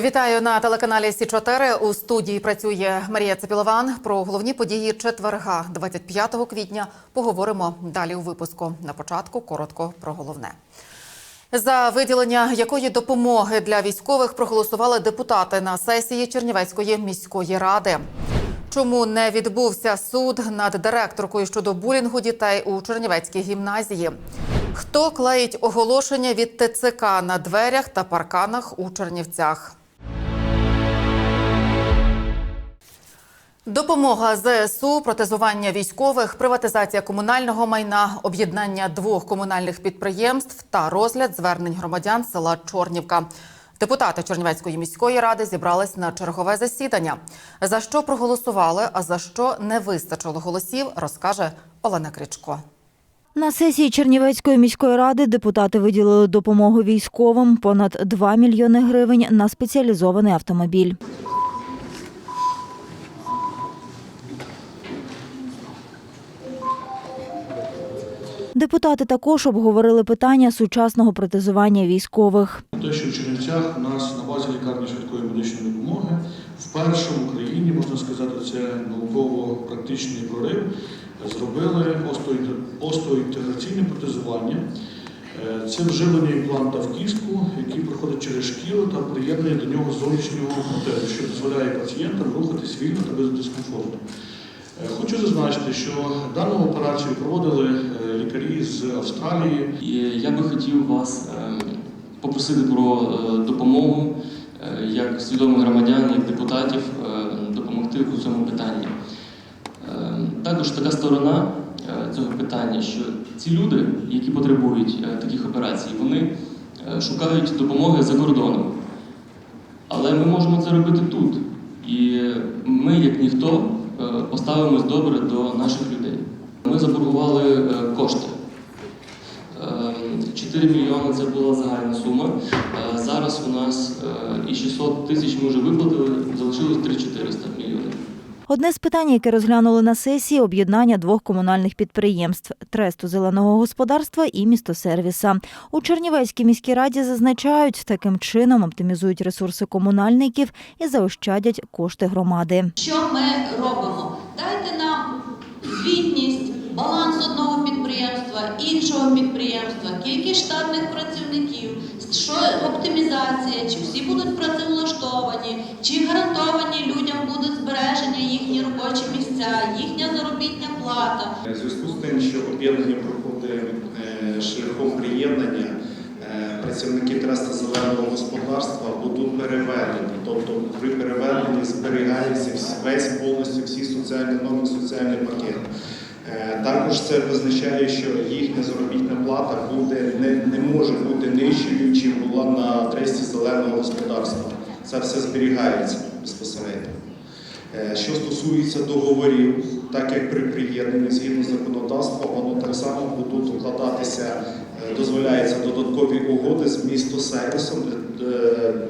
Вітаю на телеканалі Сі 4 У студії працює Марія Цепілован. Про головні події четверга, 25 квітня. Поговоримо далі у випуску. На початку коротко про головне. За виділення якої допомоги для військових проголосували депутати на сесії Чернівецької міської ради. Чому не відбувся суд над директоркою щодо булінгу дітей у Чернівецькій гімназії? Хто клеїть оголошення від ТЦК на дверях та парканах у Чернівцях? Допомога ЗСУ, протезування військових, приватизація комунального майна, об'єднання двох комунальних підприємств та розгляд звернень громадян села Чорнівка. Депутати Чернівецької міської ради зібрались на чергове засідання. За що проголосували, а за що не вистачило голосів, розкаже Олена Кричко. На сесії Чернівецької міської ради депутати виділили допомогу військовим понад 2 мільйони гривень на спеціалізований автомобіль. Депутати також обговорили питання сучасного протезування військових. Те, що в Чернівцях у нас на базі лікарні швидкої медичної допомоги вперше в Україні, можна сказати, це науково-практичний прорив, зробили остео- остеоінтеграційне протезування. Е, Це вживлений імплант в кістку, який проходить через шкіру та приєднує до нього зовнішнього протезу, що дозволяє пацієнтам рухатись вільно та без дискомфорту. Е, Хочу зазначити, що дану операцію проводили е, лікарі з Австралії, І я би хотів вас е, попросити про допомогу як свідомих громадян, як депутатів допомогти у цьому питанні. Також така сторона цього питання, що ці люди, які потребують таких операцій, вони шукають допомоги за кордоном. Але ми можемо це робити тут. І ми, як ніхто, поставимось добре до наших людей. Ми заборгували е, кошти. Е, 4 мільйони це була загальна сума. Е, Зараз у нас е, і 600 тисяч ми вже виплатили, залишилось 3400 мільйонів. Одне з питань, яке розглянули на сесії, об'єднання двох комунальних підприємств тресту зеленого господарства і містосервіса. У Чернівецькій міській раді зазначають, таким чином оптимізують ресурси комунальників і заощадять кошти громади. Що ми робимо? Дайте нам звітність, баланс одного підприємства, іншого підприємства, кількість штатних працівників, що оптимізація, чи всі будуть працевлаштовані, чи гарантовані місця, їхня заробітня плата. У зв'язку з тим, що об'єднання проходить е, шляхом приєднання, е, працівники треста зеленого господарства будуть переведені. Тобто при переведенні зберігається весь повністю всі соціальні норми, соціальний пакет. Е, Також це визначає, що їхня заробітна плата буде не, не може бути нижчою, чим була на тресті зеленого господарства. Це все зберігається безпосередньо. Е, Що стосується договорів, так як при приєднанні згідно законодавства, воно так само будуть укладатися, дозволяються додаткові угоди з містосервісом, сервісом,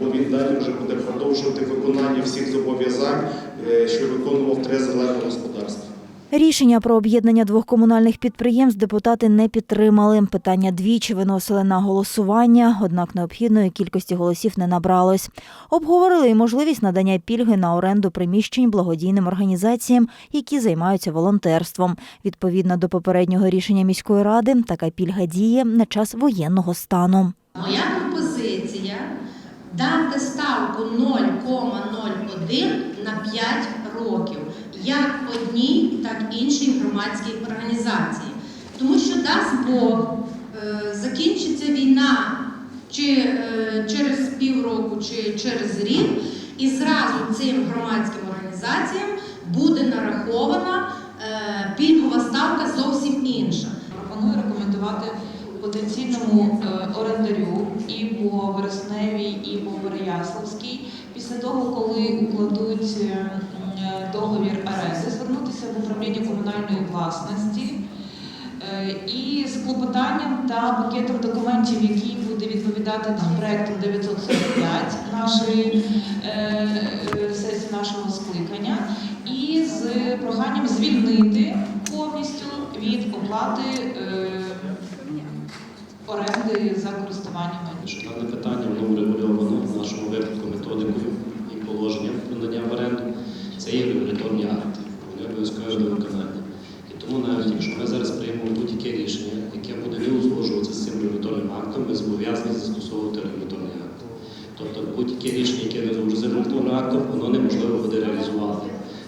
бо він далі вже буде продовжувати виконання всіх зобов'язань, е, що виконував три зелене господарство. Рішення про об'єднання двох комунальних підприємств депутати не підтримали. Питання двічі виносили на голосування, однак необхідної кількості голосів не набралось. Обговорили й можливість надання пільги на оренду приміщень благодійним організаціям, які займаються волонтерством. Відповідно до попереднього рішення міської ради, така пільга діє на час воєнного стану. Моя пропозиція дати ставку 0,01 на 5 років, як одній, так і іншій громадській організації. Тому що дасть Бог, е, закінчиться війна чи е, через півроку, чи через рік, і зразу цим громадським організаціям буде нарахована е, пільгова ставка зовсім інша. Пропоную рекомендувати потенційному орендарю і по Вересневій, і по Переяславській, після того, коли укладуть договір оренди, звернутися в управління комунальної власності е, і з клопотанням та пакетом документів, який буде відповідати там проекту 945 нашої е, е, сесії нашого скликання, і з проханням звільнити повністю від оплати е, оренди за користування майном. Дане питання воно врегульовано в нашому випадку методикою це є регуляторні акти, вони обов'язкові до виконання. І тому навіть якщо ми зараз приймемо будь-яке рішення, яке буде не узгоджуватися з цим регуляторним актом, ми зобов'язані застосовувати регуляторний акт. Тобто будь-яке рішення, яке не згоджується з регуляторним актом, воно неможливо буде реалізувати.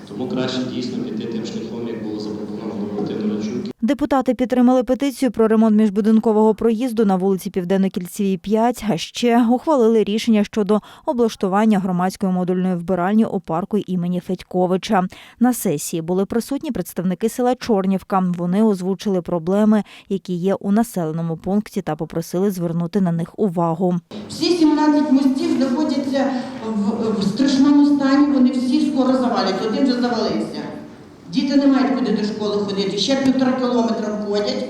Тому краще дійсно піти тим шляхом, як було запропоновано Володимиром Чук, Депутати підтримали петицію про ремонт міжбудинкового проїзду на вулиці Південно-Кільцевій 5, а ще ухвалили рішення щодо облаштування громадської модульної вбиральні у парку імені Федьковича. На сесії були присутні представники села Чорнівка. Вони озвучили проблеми, які є у населеному пункті, та попросили звернути на них увагу. Всі 17 мостів знаходяться в, страшному стані, вони всі скоро заваляться, один вже завалився. Діти не мають куди до школи ходити, ще півтора кілометра ходять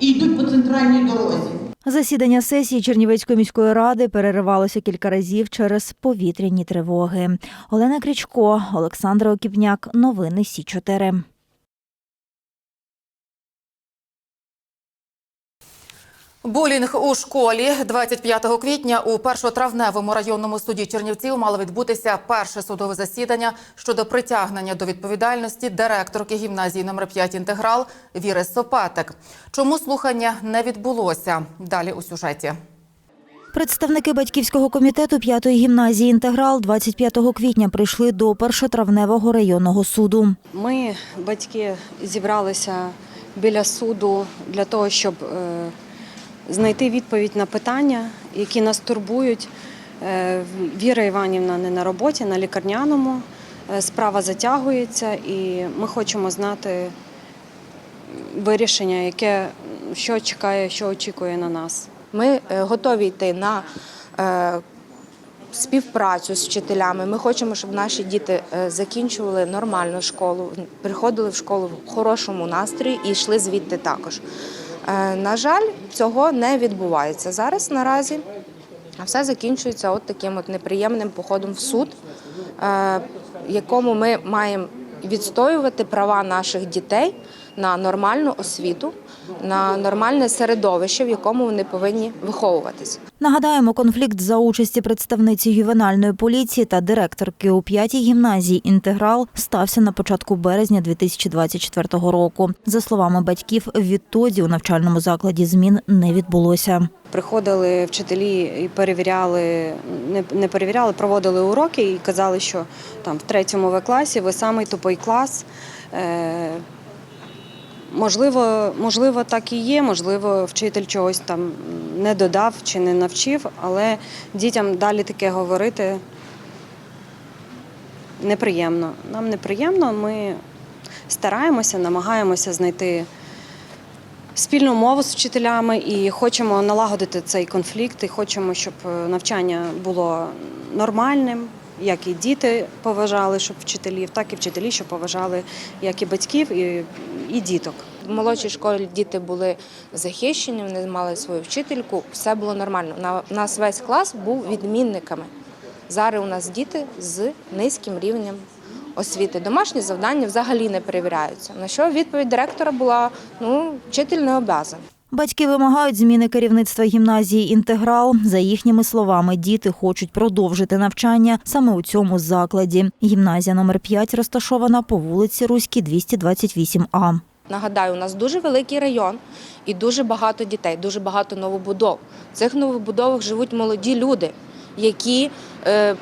і йдуть по центральній дорозі. Засідання сесії Чернівецької міської ради переривалося кілька разів через повітряні тривоги. Олена Крічко, Олександра Окіпняк. Новини Сі 4 Булінг у школі 25 квітня у першотравневому районному суді Чернівців мало відбутися перше судове засідання щодо притягнення до відповідальності директорки гімназії номер 5 інтеграл Віри Сопатик. Чому слухання не відбулося? Далі у сюжеті. Представники батьківського комітету п'ятої гімназії інтеграл 25 квітня прийшли до першотравневого районного суду. Ми, батьки, зібралися біля суду для того, щоб е, знайти відповідь на питання, які нас турбують. Е, Віра Іванівна не на роботі, на лікарняному. Е, Справа затягується, і ми хочемо знати вирішення, яке що чекає, що очікує на нас. Ми е, готові йти на співпрацю з вчителями. Ми хочемо, щоб наші діти закінчували нормальну школу, приходили в школу в хорошому настрої і йшли звідти також. Е, На жаль, цього не відбувається зараз наразі. Все закінчується от таким от неприємним походом в суд, е, якому ми маємо відстоювати права наших дітей на нормальну освіту, на нормальне середовище, в якому вони повинні виховуватися. Нагадаємо, конфлікт за участі представниці ювенальної поліції та директорки у п'ятій гімназії інтеграл стався на початку березня 2024 року. За словами батьків, відтоді у навчальному закладі змін не відбулося. Приходили вчителі і перевіряли, не, не перевіряли, проводили уроки і казали, що там в третьому В класі ви самий тупий клас. Можливо, можливо, так і є, можливо, вчитель чогось там не додав чи не навчив, але дітям далі таке говорити неприємно. Нам неприємно, ми стараємося, намагаємося знайти спільну мову з вчителями і хочемо налагодити цей конфлікт, і хочемо, щоб е, навчання було нормальним, як і діти поважали, щоб вчителів, так і вчителі, щоб поважали як і батьків, і, і діток. В молодшій школі діти були захищені, вони мали свою вчительку, все було нормально. На- У нас весь клас був відмінниками. Зараз у нас діти з низьким рівнем освіти. Домашні завдання взагалі не перевіряються. На що відповідь директора була: ну, вчитель не обязан. Батьки вимагають зміни керівництва гімназії інтеграл. За їхніми словами, діти хочуть продовжити навчання саме у цьому закладі. Гімназія номер 5 розташована по вулиці Руській, 228А. Нагадаю, у нас дуже великий район і дуже багато дітей, дуже багато новобудов. В цих новобудовах живуть молоді люди, які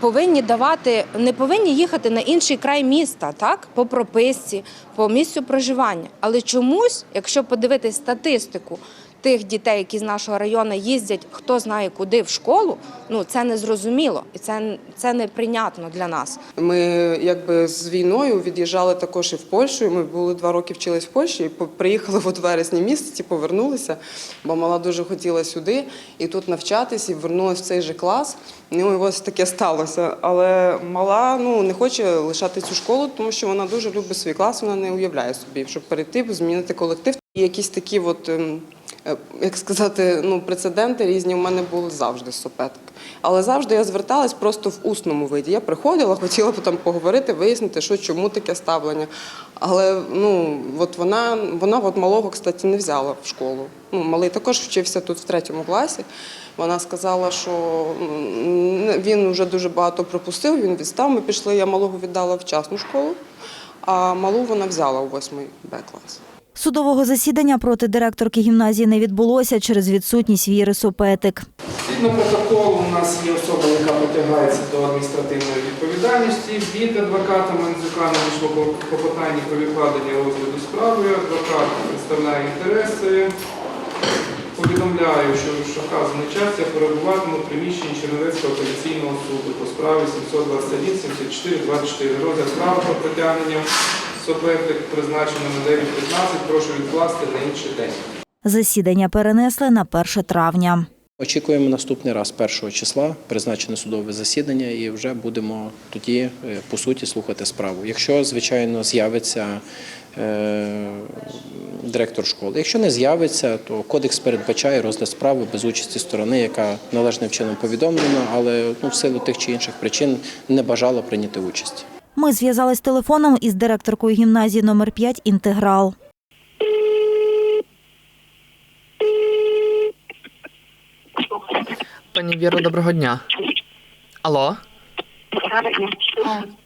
повинні давати, не повинні їхати на інший край міста, так, по прописці, по місцю проживання. Але чомусь, якщо подивитись статистику тих дітей, які з нашого району їздять, хто знає куди в школу, ну це незрозуміло і це, це неприйнятно для нас. Ми якби з війною від'їжджали також і в Польщу. Ми були два роки вчились в Польщі. і Приїхали от вересні місяці, повернулися, бо мала дуже хотіла сюди і тут навчатись, і вернулася в цей же клас. Ну і ось таке сталося. Але мала ну не хоче лишати цю школу, тому що вона дуже любить свій клас. Вона не уявляє собі, щоб перейти, змінити колектив. Якісь такі, от ем, е, як сказати, ну прецеденти різні в мене були завжди з сопеток. Але завжди я зверталась просто в усному виді. Я приходила, хотіла там поговорити, вияснити, що чому таке ставлення. Але ну от вона, вона от малого, кстати, не взяла в школу. Ну, малий також вчився тут в третьому класі. Вона сказала, що він вже дуже багато пропустив, він відстав. Ми пішли, я малого віддала в частну школу, а малу вона взяла у восьмий Б клас. Судового засідання проти директорки гімназії не відбулося через відсутність Віри Сопетик. Згідно протоколу, у нас є особа, яка притягається до адміністративної відповідальності. Від адвоката Мандзюка надійшло клопотання про відкладення розгляду справи. Адвокат представляє інтереси. Повідомляю, що вказаний час я перебуватиму в приміщенні Чернівецького апеляційного суду по справі 721 74 24 Розгляд справи про притягнення сопетик призначено на 9.15. Прошу відкласти на інший день. Засідання перенесли на 1 травня. Очікуємо наступний раз 1 числа, призначене судове засідання, і вже будемо тоді е, по суті слухати справу. Якщо, звичайно, з'явиться е, директор школи. Якщо не з'явиться, то кодекс передбачає розгляд справи без участі сторони, яка належним чином повідомлена, але ну, в силу тих чи інших причин не бажала прийняти участь. Ми зв'язались телефоном із директоркою гімназії номер 5 «Інтеграл». Пані Віро, доброго дня. Алло?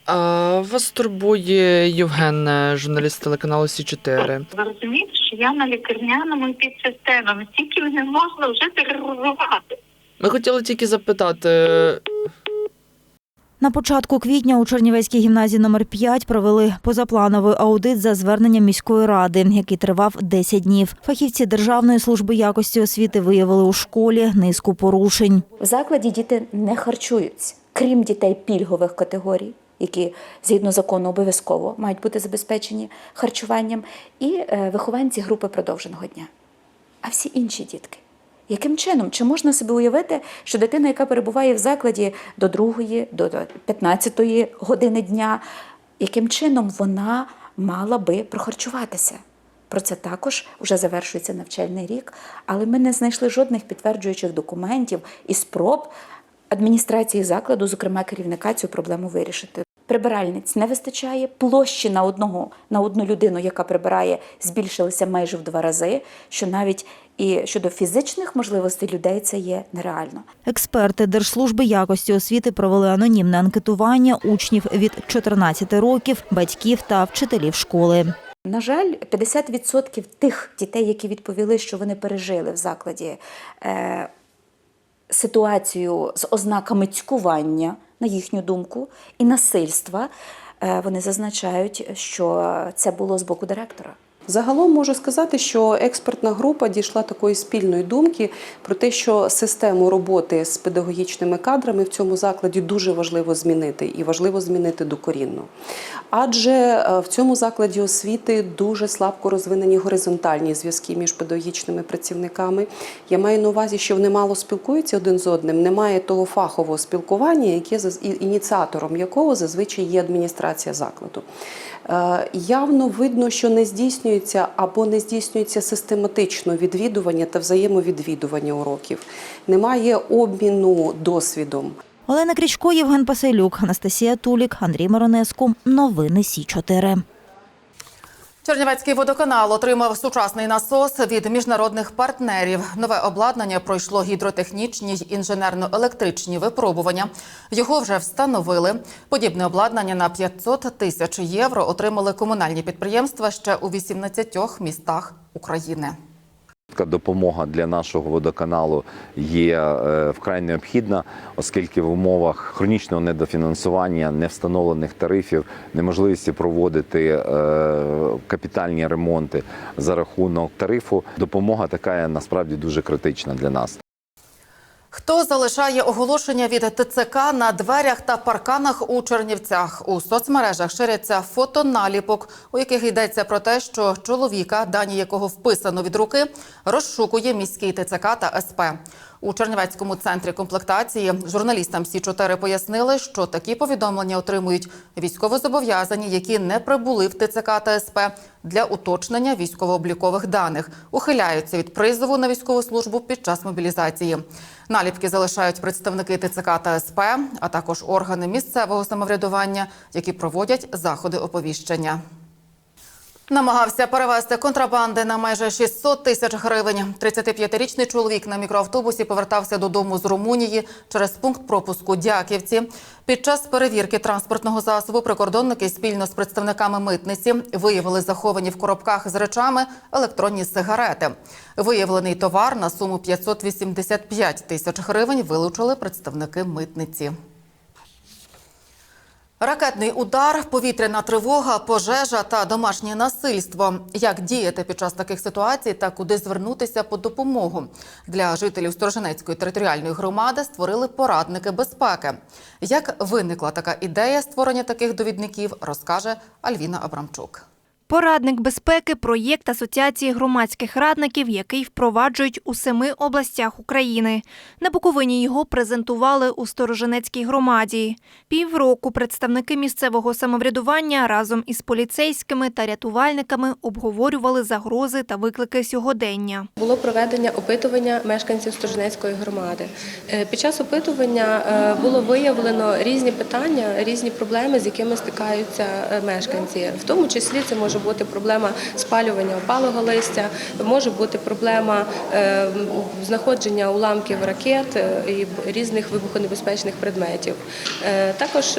А, вас турбує Євген, журналіст телеканалу Сі 4 Ви розумієте, що я на лікарняному і під системами, стільки не можна вже тероризувати. Ми хотіли тільки запитати. На початку квітня у Чернівецькій гімназії номер 5 провели позаплановий аудит за зверненням міської ради, який тривав 10 днів. Фахівці Державної служби якості освіти виявили у школі низку порушень. В закладі діти не харчуються, крім дітей пільгових категорій, які згідно закону обов'язково мають бути забезпечені харчуванням, і е, вихованці групи продовженого дня. А всі інші дітки. Яким чином? Чи можна собі уявити, що дитина, яка перебуває в закладі до 2, до 15 години дня, яким чином вона мала би прохарчуватися? Про це також вже завершується навчальний рік, але ми не знайшли жодних підтверджуючих документів і спроб адміністрації закладу, зокрема керівника, цю проблему вирішити. Прибиральниць не вистачає, площі на одного на одну людину, яка прибирає, збільшилися майже в два рази. Що навіть і щодо фізичних можливостей людей це є нереально. Експерти Держслужби якості освіти провели анонімне анкетування учнів від 14 років, батьків та вчителів школи. На жаль, 50% тих дітей, які відповіли, що вони пережили в закладі е, ситуацію з ознаками цькування, на їхню думку, і насильства, е, вони зазначають, що це було з боку директора. Загалом можу сказати, що експертна група дійшла такої спільної думки про те, що систему роботи з педагогічними кадрами в цьому закладі дуже важливо змінити і важливо змінити докорінно. Адже е, в цьому закладі освіти дуже слабко розвинені горизонтальні зв'язки між педагогічними працівниками. Я маю на увазі, що вони мало спілкуються один з одним, немає того фахового спілкування, яке ініціатором якого зазвичай є адміністрація закладу. Е, Явно видно, що не здійснюється або не здійснюється систематично відвідування та взаємовідвідування уроків. Немає обміну досвідом. Олена Крічко, Євген Пасилюк, Анастасія Тулік, Андрій Маронеску. Новини Сі 4 Чернівецький водоканал отримав сучасний насос від міжнародних партнерів. Нове обладнання пройшло гідротехнічні й інженерно-електричні випробування. Його вже встановили. Подібне обладнання на 500 тисяч євро отримали комунальні підприємства ще у 18 містах України. Допомога для нашого водоканалу є е, вкрай необхідна, оскільки в умовах хронічного недофінансування, невстановлених тарифів, неможливості проводити е, капітальні ремонти за рахунок тарифу, допомога така насправді дуже критична для нас. Хто залишає оголошення від ТЦК на дверях та парканах у Чернівцях? У соцмережах ширяться фото наліпок, у яких йдеться про те, що чоловіка, дані якого вписано від руки, розшукує міський ТЦК та СП. У Чернівецькому центрі комплектації журналістам Сі 4 пояснили, що такі повідомлення отримують військовозобов'язані, які не прибули в ТЦК та СП для уточнення військово-облікових даних, ухиляються від призову на військову службу під час мобілізації. Наліпки залишають представники ТЦК та СП, а також органи місцевого самоврядування, які проводять заходи оповіщення. Намагався перевезти контрабанди на майже 600 тисяч гривень. 35-річний чоловік на мікроавтобусі повертався додому з Румунії через пункт пропуску Дяківці. Під час перевірки транспортного засобу прикордонники спільно з представниками митниці виявили заховані в коробках з речами електронні сигарети. Виявлений товар на суму 585 тисяч гривень вилучили представники митниці. Ракетний удар, повітряна тривога, пожежа та домашнє насильство. Як діяти під час таких ситуацій та куди звернутися по допомогу? Для жителів Сторожинецької територіальної громади створили порадники безпеки. Як виникла така ідея створення таких довідників, розкаже Альвіна Абрамчук. Порадник безпеки проєкт Асоціації громадських радників, який впроваджують у семи областях України. На Буковині його презентували у Сторожинецькій громаді. Півроку представники місцевого самоврядування разом із поліцейськими та рятувальниками обговорювали загрози та виклики сьогодення. Було проведення опитування мешканців Сторожнецької громади. Е, Під час опитування е, було виявлено різні питання, різні проблеми, з якими стикаються е, мешканці. В тому числі це може бути проблема спалювання опалого листя, може бути проблема е, знаходження уламків ракет е, і різних вибухонебезпечних предметів. Е, Також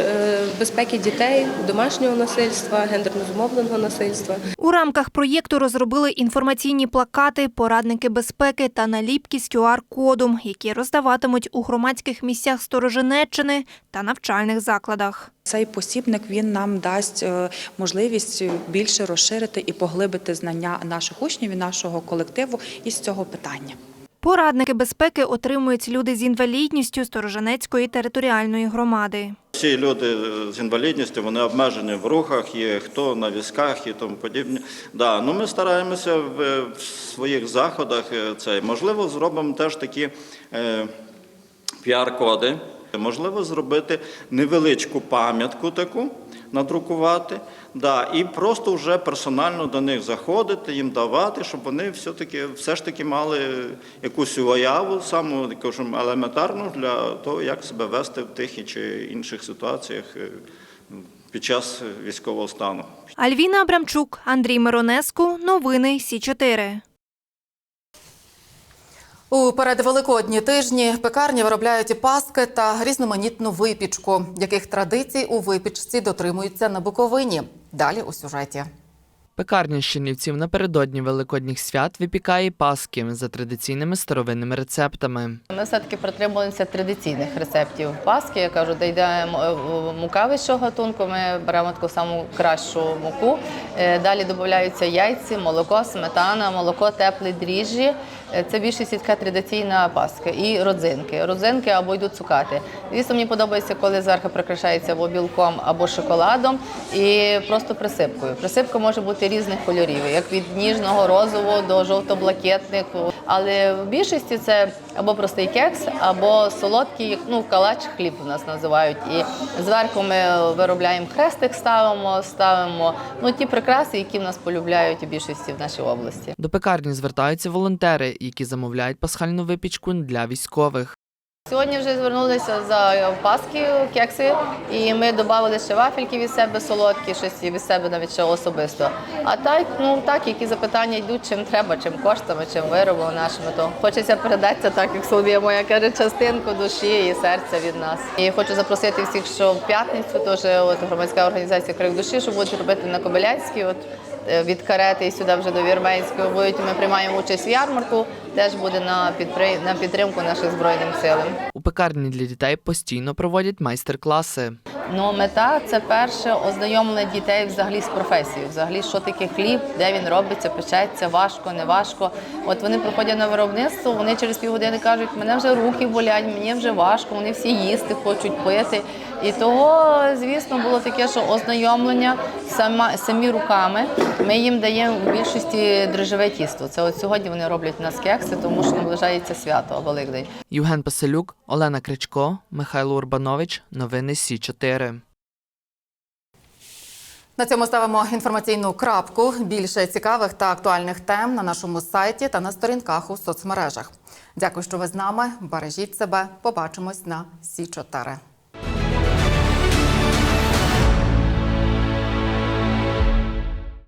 безпеки дітей, домашнього насильства, гендерно зумовленого насильства. У рамках проєкту розробили інформаційні плакати, порадники безпеки та наліпки з QR-кодом, які роздаватимуть у громадських місцях Сторожинеччини та навчальних закладах. Цей посібник він нам дасть можливість більше розширити і поглибити знання наших учнів і нашого колективу із цього питання. Порадники безпеки отримують люди з інвалідністю Сторожинецької територіальної громади. Всі люди з інвалідністю вони обмежені в рухах, є хто на візках і тому подібне. Да, ну ми стараємося в, в своїх заходах. е, Це можливо зробимо теж такі е, піар-коди. Можливо, зробити невеличку пам'ятку таку, надрукувати, да, і просто вже персонально до них заходити, їм давати, щоб вони все-таки все ж таки мали якусь уяву, саму кажу, елементарну для того, як себе вести в тих чи інших ситуаціях е, під час військового стану. Альвіна Абрамчук, Андрій Миронеску. Новини Сі 4 У передвеликодні тижні пекарні виробляють паски та різноманітну випічку, яких традицій у випічці дотримуються на Буковині. Далі у сюжеті. Пекарня Щенівців напередодні великодніх свят випікає паски за традиційними старовинними рецептами. Ми все-таки притримуємося традиційних рецептів паски. Я кажу, де йде е, мука вищого гатунку, ми беремо таку саму кращу муку. Е, Далі додаються яйці, молоко, сметана, молоко, теплі дріжджі. Е, Це більшість така традиційна паска. І родзинки. Родзинки або йдуть цукати. Звісно, мені подобається, коли зверху прикрашається або білком, або шоколадом і просто присипкою. Присипка може бути різних кольорів, як від ніжного розового до жовто-блакитних. Але в більшості це або простий кекс, або солодкий, ну, калач хліб у нас називають. І зверху ми виробляємо хрестик, ставимо, ставимо ну, ті прикраси, які в нас полюбляють у більшості в нашій області. До пекарні звертаються волонтери, які замовляють пасхальну випічку для військових. Сьогодні вже звернулися за паски, кекси, і ми додали ще вафельки від себе солодкі, щось від себе навіть ще особисто. А так, ну так, які запитання йдуть, чим треба, чим коштами, чим виробами нашими, то хочеться передати це так, як Соломія моя каже, частинку душі і серця від нас. І хочу запросити всіх, що в п'ятницю теж от громадська організація Крик душі, що будуть робити на Кобиляцькій. От е, від карети і сюди вже до Вірменської будуть. Ми приймаємо участь в ярмарку. Теж буде на підпри- на підтримку наших збройним силам. У пекарні для дітей постійно проводять майстер-класи. Ну, мета це перше ознайомлення дітей взагалі з професією. Взагалі, що таке хліб, де він робиться, печеться, важко, не важко. От вони приходять на виробництво, вони через півгодини кажуть, мене вже руки болять, мені вже важко, вони всі їсти хочуть пити. І того, звісно, було таке, що ознайомлення сама, самі руками. Ми їм даємо в більшості дрожжеве тісто. Це от сьогодні вони роблять у нас кекси, тому що наближається свято Великдень. Євген Паселюк, Олена Кричко, Михайло Урбанович. Новини Сі 4 На цьому ставимо інформаційну крапку. Більше цікавих та актуальних тем на нашому сайті та на сторінках у соцмережах. Дякую, що ви з нами. Бережіть себе. Побачимось на Сі 4